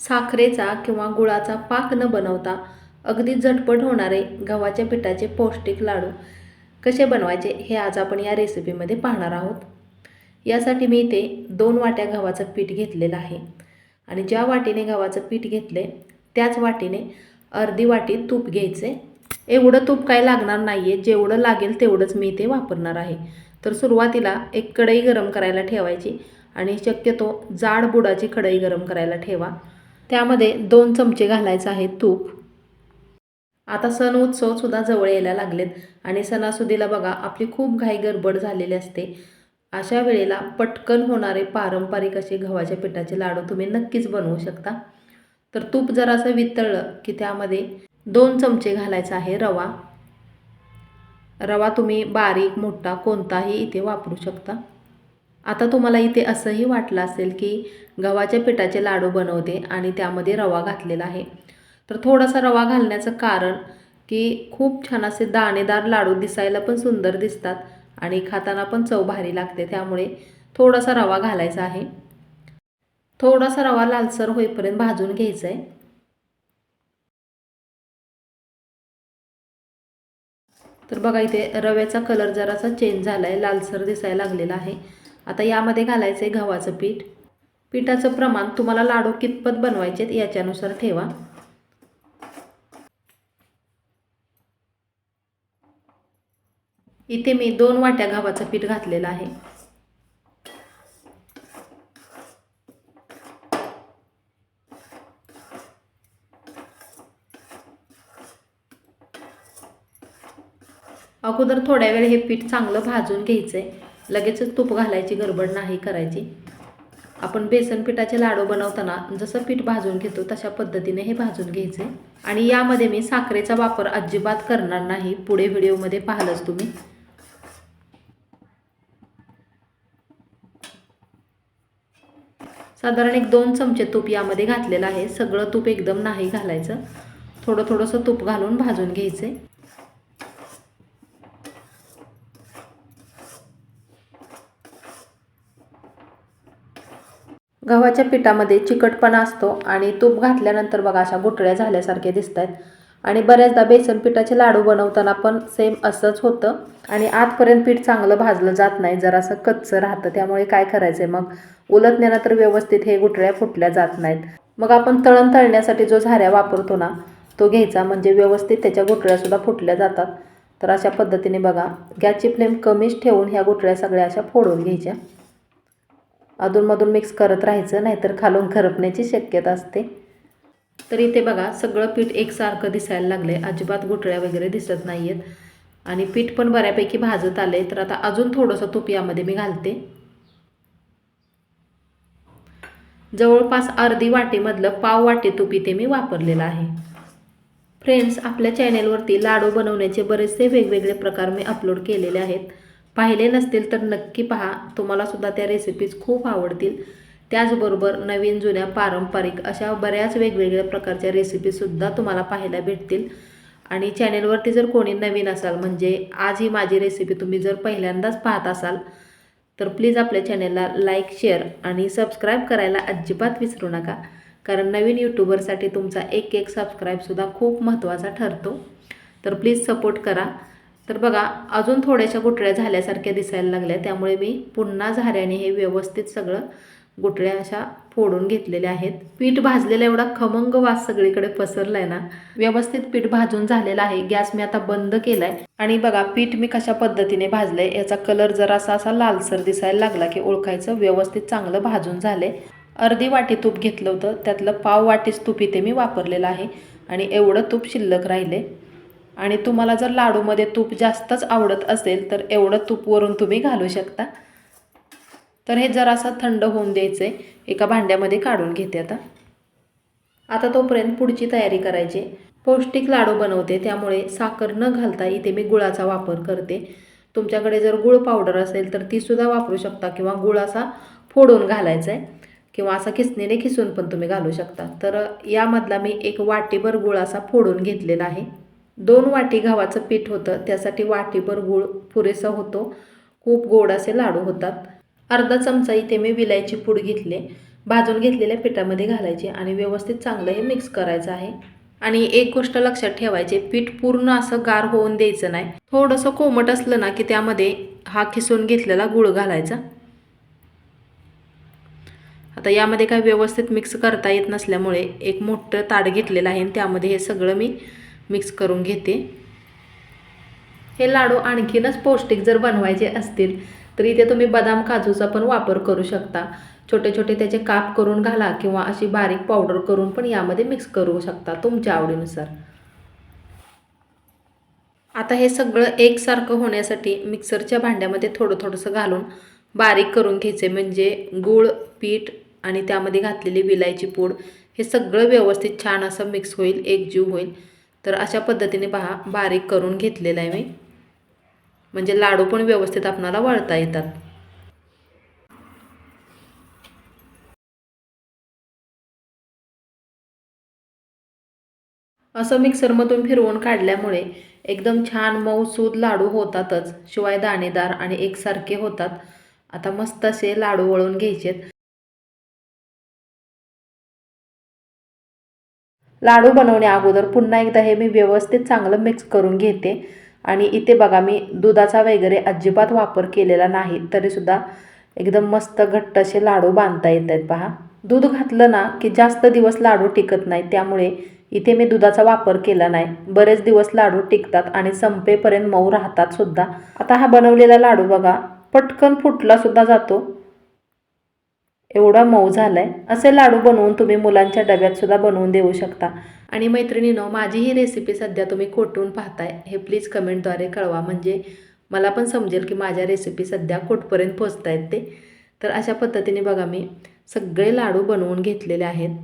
साखरेचा किंवा गुळाचा पाक न बनवता अगदी झटपट होणारे गव्हाच्या पिठाचे पौष्टिक लाडू कसे बनवायचे हे आज आपण या रेसिपीमध्ये पाहणार आहोत. यासाठी मी इथे दोन वाट्या गव्हाचं पीठ घेतलेलं आहे आणि ज्या वाटीने गव्हाचं पीठ घेतले त्याच वाटीने अर्धी वाटी तूप घ्यायचे. एवढं तूप काय लागणार नाही आहे जेवढं लागेल तेवढंच मी इथे वापरणार आहे. तर सुरुवातीला एक कढई गरम करायला ठेवायची आणि शक्यतो जाड बुडाची कढई गरम करायला ठेवा. त्यामध्ये दोन चमचे घालायचं आहे तूप. आता सण उत्सवसुद्धा जवळ यायला लागलेत आणि सणासुदीला बघा आपली खूप घाई गडबड झालेली असते. अशा वेळेला पटकन होणारे पारंपरिक असे गव्हाच्या पिठाचे लाडू तुम्ही नक्कीच बनवू शकता. तर तूप जरासं वितळलं की त्यामध्ये दोन चमचे घालायचा आहे रवा. रवा तुम्ही बारीक मोठा कोणताही इथे वापरू शकता. आता तुम्हाला इथे असंही वाटलं असेल की गव्हाच्या पिठाचे लाडू बनवते आणि त्यामध्ये रवा घातलेला आहे. तर थोडासा रवा घालण्याचं कारण की खूप छान असे दाणेदार लाडू दिसायला पण सुंदर दिसतात आणि खाताना पण चव भारी लागते त्यामुळे थोडासा रवा घालायचा आहे. थोडासा रवा लालसर होईपर्यंत भाजून घ्यायचा आहे तर बघा इथे रव्याचा कलर जरासा चेंज झाला आहे लालसर दिसायला लागलेला आहे. आता यामध्ये घालायचं आहे गव्हाचं पीठ. पिठाचं प्रमाण तुम्हाला लाडू कितपत बनवायचे याच्यानुसार ठेवा. इथे मी दोन वाट्या गव्हाचं पीठ घातलेलं आहे. अगोदर थोड्या वेळ हे पीठ चांगलं भाजून घ्यायचं आहे लगेचच तूप घालायची गडबड नाही करायची. आपण बेसन पिठाचे लाडू बनवताना जसं पीठ भाजून घेतो तशा पद्धतीने हे भाजून घ्यायचे. आणि यामध्ये मी साखरेचा वापर अजिबात करणार नाही. पुढे व्हिडिओमध्ये पाहिलंच तुम्ही. साधारण एक दोन चमचे तूप यामध्ये घातलेलं आहे. सगळं तूप एकदम नाही घालायचं. थोडं थोडंसं तूप घालून भाजून घ्यायचे. गव्हाच्या पिठामध्ये चिकटपणा असतो आणि तूप घातल्यानंतर बघा अशा गुठळ्या झाल्यासारखे दिसत आहेत आणि बऱ्याचदा बेसन पिठाचे लाडू बनवताना पण सेम असंच होतं. आणि आतपर्यंत पीठ चांगलं भाजलं जात नाही जरासं कच्चं राहतं. त्यामुळे काय करायचं आहे मग उलटण्यानं तर व्यवस्थित हे गुठळ्या फुटल्या जात नाहीत. मग आपण तळण तळण्यासाठी जो झाऱ्या वापरतो ना तो घ्यायचा. म्हणजे व्यवस्थित त्याच्या गुठळ्यासुद्धा फुटल्या जातात. तर अशा पद्धतीने बघा गॅसची फ्लेम कमीच ठेवून ह्या गुठळ्या सगळ्या अशा फोडून घ्यायच्या. अधूनमधून मिक्स करत राहायचं नाहीतर खालून खरपण्याची शक्यता असते. तर इथे बघा सगळं पीठ एकसारखं दिसायला लागलं आहे अजिबात गुठळ्या वगैरे दिसत नाही आहेत आणि पीठ पण बऱ्यापैकी भाजत आलं आहे तर आता अजून थोडंसं तूप यामध्ये मी घालते. जवळपास अर्धी वाटीमधलं पाव वाटी तूप इथे मी वापरलेलं आहे. फ्रेंड्स आपल्या चॅनेलवरती लाडू बनवण्याचे बरेचसे वेगवेगळे प्रकार मी अपलोड केलेले आहेत. पाहिले नसतील तर नक्की पहा. तुम्हालासुद्धा त्या रेसिपीज खूप आवडतील. त्याचबरोबर नवीन जुन्या पारंपरिक अशा बऱ्याच वेगवेगळ्या प्रकारच्या रेसिपीसुद्धा तुम्हाला पाहायला भेटतील. आणि चॅनेलवरती जर कोणी नवीन असाल म्हणजे आज ही माझी रेसिपी तुम्ही जर पहिल्यांदाच पाहत असाल तर प्लीज आपल्या चॅनेलला लाईक शेअर आणि सबस्क्राईब करायला अजिबात विसरू नका. कारण नवीन यूट्यूबरसाठी तुमचा एक एक सबस्क्राईबसुद्धा खूप महत्त्वाचा ठरतो. तर प्लीज सपोर्ट करा. तर बघा अजून थोड्याशा गुटळ्या झाल्यासारख्या दिसायला लागल्या. त्यामुळे मी पुन्हा झाऱ्याने हे व्यवस्थित सगळं गुटळ्या अशा फोडून घेतलेल्या आहेत. पीठ भाजलेला एवढा खमंग वास सगळीकडे पसरला आहे ना. व्यवस्थित पीठ भाजून झालेला आहे. गॅस मी आता बंद केला आहे आणि बघा पीठ मी कशा पद्धतीने भाजलं आहे याचा कलर जरासा असा लालसर दिसायला लागला की ओळखायचं व्यवस्थित चांगलं भाजून झाले अर्धी वाटी तूप घेतलं होतं. त्यातलं पाव वाटीच तूप इथे मी वापरलेलं आहे. आणि एवढं तूप शिल्लक राहिले आणि तुम्हाला जर लाडूमध्ये तूप जास्तच आवडत असेल तर एवढं तूप वरून तुम्ही घालू शकता. तर हे जरासं थंड होऊन द्यायचं आहे एका भांड्यामध्ये काढून घेते आता. आता तोपर्यंत पुढची तयारी करायची. पौष्टिक लाडू बनवते त्यामुळे साखर न घालता इथे मी गुळाचा वापर करते. तुमच्याकडे जर गुळ पावडर असेल तर तीसुद्धा वापरू शकता किंवा गुळ असा फोडून घालायचा आहे किंवा असा खिसणीने खिसून पण तुम्ही घालू शकता. तर यामधला मी एक वाटीभर गुळ असा फोडून घेतलेला आहे. दोन वाटी गव्हाचं पीठ होतं. त्यासाठी वाटीभर गूळ पुरेसा होतो. खूप गोड असे लाडू होतात. अर्धा चमचा इथे मी विलायची पूड घेतले. भाजून घेतलेल्या पिठामध्ये घालायचे आणि व्यवस्थित चांगलं हे मिक्स करायचं आहे. आणि एक गोष्ट लक्षात ठेवायची पीठ पूर्ण असं गार होऊन द्यायचं नाही. थोडंसं कोमट असलं ना की त्यामध्ये हा खिसून घेतलेला गुळ घालायचा. आता यामध्ये काय व्यवस्थित मिक्स करता येत नसल्यामुळे एक मोठं ताट घेतलेलं आहे आणि त्यामध्ये हे सगळं मी मिक्स करून घेते. हे लाडू आणखीनच पौष्टिक जर बनवायचे असतील तर इथे तुम्ही बदाम काजूचा पण वापर करू शकता. छोटे छोटे त्याचे काप करून घाला किंवा अशी बारीक पावडर करून पण यामध्ये मिक्स करू शकता तुमच्या आवडीनुसार. आता हे सगळं एकसारखं होण्यासाठी मिक्सरच्या भांड्यामध्ये थोडं थोडंसं घालून बारीक करून घ्यायचे म्हणजे गूळ पीठ आणि त्यामध्ये घातलेली विलायची पूड हे सगळं व्यवस्थित छान असं मिक्स होईल एकजीव होईल. तर अशा पद्धतीने पहा बारीक करून घेतलेला आहे मी. म्हणजे लाडू पण व्यवस्थित आपणाला वळता येतात. असं मिक्सरमधून फिरवून काढल्यामुळे एकदम छान मऊसूद लाडू होतातच. शिवाय दाणेदार आणि एकसारखे होतात. आता मस्त असे लाडू वळून घ्यायचेत. लाडू बनवण्या अगोदर पुन्हा एकदा हे मी व्यवस्थित चांगलं मिक्स करून घेते. आणि इथे बघा मी दुधाचा वगैरे अजिबात वापर केलेला नाही तरीसुद्धा एकदम मस्त घट्ट असे लाडू बांधता येत आहेत पहा. दूध घातलं ना की जास्त दिवस लाडू टिकत नाही त्यामुळे इथे मी दुधाचा वापर केला नाही. बरेच दिवस लाडू टिकतात आणि संपेपर्यंत मऊ राहतात सुद्धा. आता हा बनवलेला लाडू बघा पटकन फुटला सुद्धा जातो. एवढा मऊ झाला आहे असे लाडू बनवून तुम्ही मुलांच्या डब्यात सुद्धा बनवून देऊ शकता. आणि मैत्रिणीनो माझी ही रेसिपी सध्या तुम्ही कोठून पाहताय हे प्लीज कमेंटद्वारे कळवा. म्हणजे मला पण समजेल की माझ्या रेसिपी सध्या कुठपर्यंत पोचत आहेत ते. तर अशा पद्धतीने बघा मी सगळे लाडू बनवून घेतलेले आहेत.